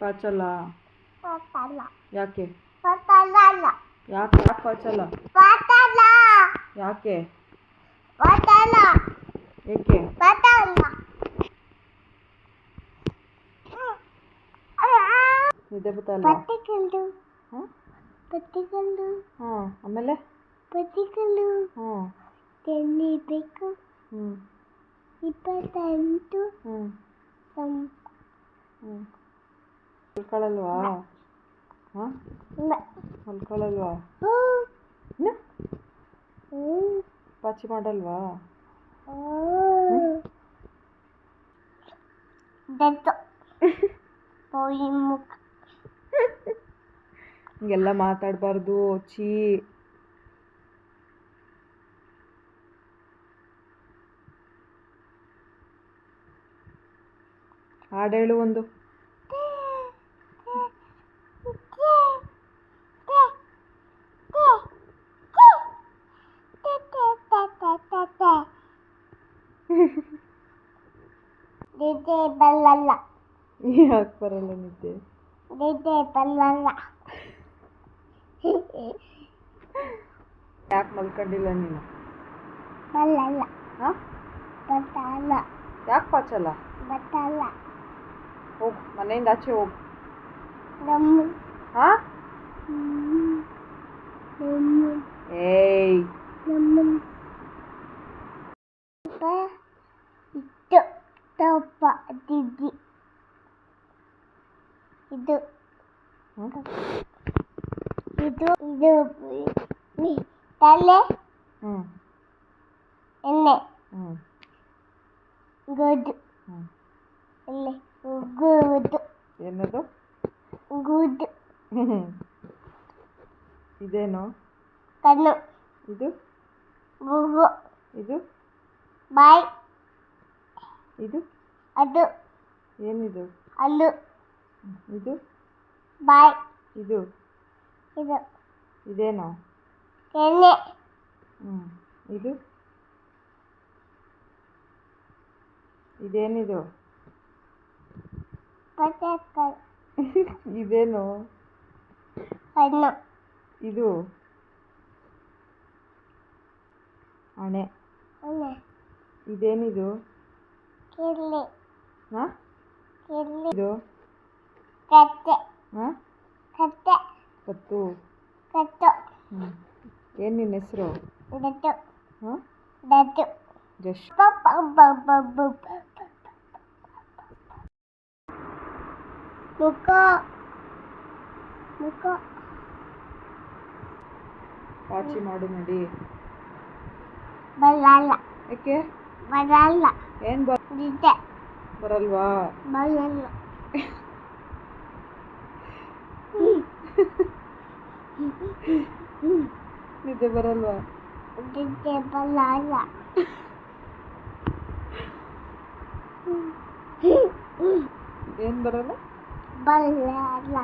ಪಾಚಲ್ಲ ಪಾತಲ್ಲ ಯಾಕೆ ಪಾತಲ್ಲ ಯಾಕೆ ಯಾಕೆ ಪಾಚಲ್ಲ ಪಾತಲ್ಲ ಯಾಕೆ ಪಾತಲ್ಲ ಏಕೆ ಪಾತಲ್ಲ ನಿದ್ದೆ ಬತ್ತಲ್ಲ ಪಟ್ಟಿಕಲ್ಲು ಹಾಂ ಪಟ್ಟಿಕಲ್ಲು ಹಾಂ ಆಮೇಲೆ ಪಟ್ಟಿಕಲ್ಲು ಹ್ಞೂ ತೆನ್ನಿಬೇಕು ಹ್ಞೂ ಇಪ್ಪತ್ತೆಂಟು ಹ್ಞೂ ಸಂ ಹ್ಞೂ ಮಲ್ಕೊಳ್ಳಲ್ವಾ ಹಾಂ? ಪಾಚಿ ಮಾಡಲ್ವಾ? ಹಿಂಗೆಲ್ಲ ಮಾತಾಡಬಾರ್ದು ಚೀ ಹಾಡು ಹೇಳು ಒಂದು. ನಿದ್ದೆ ಬಲ್ಲಲ್ಲ ಯಾಕೆ ಬರಲ್ಲ ನಿದ್ದೆ ನಿದ್ದೆ ಬಲ್ಲಲ್ಲ ಯಾಕೆ ಮಲ್ಕೊಂಡಿಲ್ಲ ನೀನು ಬಲ್ಲಲ್ಲ ಹಾಂ ಬತ್ತಲ್ಲ ಯಾಕೆ ಪಾಚಲ್ಲ ಬತ್ತಲ್ಲ ಹೋಗು ಮನೆಯಿಂದ ಆಚೆ ಹೋಗು ನಮ್ಮ ಹಾಂ ನಮ್ಮ ಏಯ್ ನಮ್ಮ ಇತ್ತು ತಪ್ಪ ದಿದ್ದಿ ಇದು ಹ್ಮ್? ಇದು ಇದು ಮಿ ತಲೆ ಹ್ಞೂ ಎಣ್ಣೆ ಹ್ಞೂ ಗೊದ್ದು ಹ್ಞೂ ಎಣ್ಣೆ ಉಗುವುದು ಏನದು ಉಗುವುದು ಹ್ಞೂ ಇದೇನು ಕಣ್ಣು ಇದು ಮೂಗು ಇದು ಬಾಯಿ ಇದು? ಅದು. ಏನಿದು? ಅಲ್ಲು. ಇದು? ಬಾಯ್. ಇದು? ಇದು. ಇದೇನು? ಎಣ್ಣೆ. ಹ್ಞೂ ಇದು? ಇದೇನಿದು? ಇದೇನು? ಹಣ್ಣು. ಇದು? ಹಣೆ. ಇದೇನಿದು? ಕಿರ್ಲಿ ಹಾಂ? ಕಿರ್ಲಿ ಇದು? ಕತ್ತೆ. ಹಾಂ? ಕತ್ತೆ. ಕತ್ತು. ಕತ್ತು. ಹ್ಞೂ ಏನು ನಿನ್ನ ಹೆಸರು? ದತ್ತು. ಹಾಂ? ದತ್ತು. ಜಶ್. ಮುಖ. ಮುಖ. ಪಾಚಿ ಮಾಡು ನಡಿ. ಬರಲ್ಲ. ಯಾಕೆ? ಬರಲ್ಲ. ಏನು ಬ ನಿದ್ದೆ ಬರಲ್ವಾ ಬಲ್ಲಲ್ಲ ನಿದ್ದೆ ಬರಲ್ವಾ ನಿದ್ದೆ ಬಲ್ಲಲ್ಲ ಏನು ಬರಲ್ಲ ಬಲ್ಲಲ್ಲ